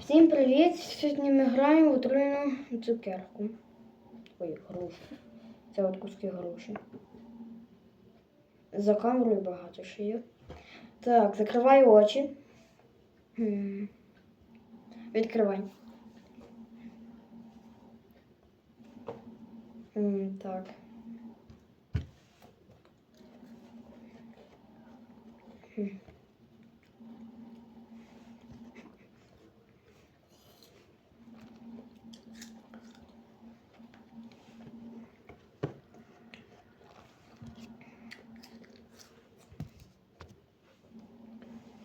Всім привіт! Сьогодні ми граємо в отруєну цукерку. Ой, грушу. Це от куски груші. За камерою багато ще є. Так, закривай очі. Відкривай. Так. Хм.